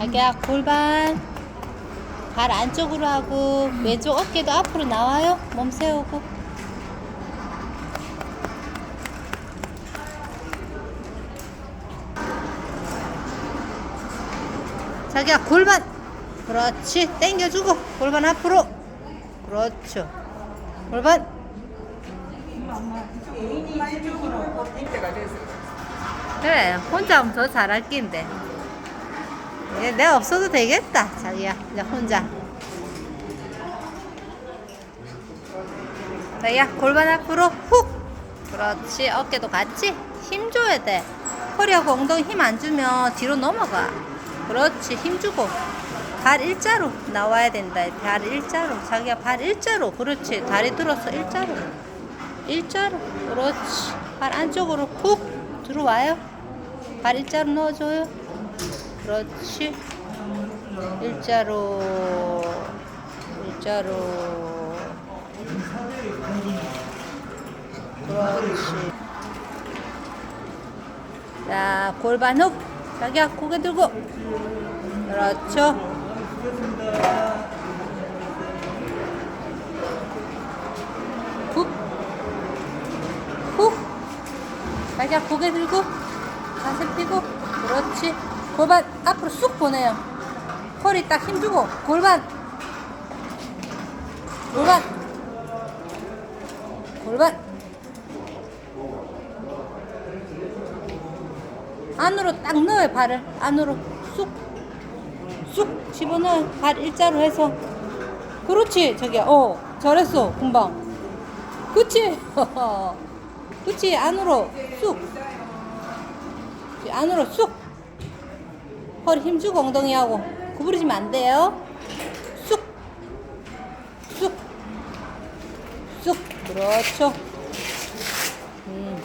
자기야 골반. 발 안쪽으로 하고 왼쪽 어깨도 앞으로 나와요? 몸 세우고. 자기야 골반. 그렇지. 당겨주고. 골반 앞으로. 그렇죠. 골반. 그래 혼자 하면 더 잘할 낀데 얘 내가 없어도 되겠다. 자기야 이제 혼자. 자기야 골반 앞으로 훅. 그렇지 어깨도 같이. 힘 줘야 돼. 허리하고 엉덩이 힘 안 주면 뒤로 넘어가. 그렇지 힘 주고. 발 일자로 나와야 된다. 발 일자로. 자기야 발 일자로. 그렇지 다리 들어서 일자로. 일자로. 그렇지. 발 안쪽으로 훅. 들어와요. 발 일자로 넣어줘요 그렇지? 일자로 일자로. 그렇지. 자 골반 훅 자기야 고개 들고. 그렇죠. 훅훅 자기야 고개 들고. 자세 펴고. 그렇지 골반 앞으로 쑥 보내요. 허리 딱 힘주고 골반. 골반. 골반. 안으로 딱 넣어요 발을. 안으로 쑥쑥 집어넣어요. 발 일자로 해서. 그렇지. 자기야 어 잘했어 금방. 그치? 그치. 안으로 쑥. 안으로 쑥 허리 힘주고 엉덩이 하고 구부리지면 안 돼요. 쑥. 쑥. 쑥. 그렇죠. 음.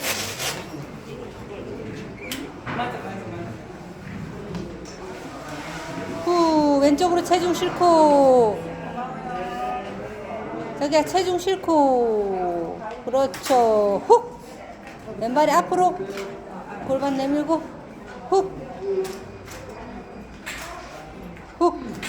후 왼쪽으로 체중 싣고. 저기야 체중 싣고. 그렇죠. 훅. 왼발이 앞으로 골반 내밀고 훅 훅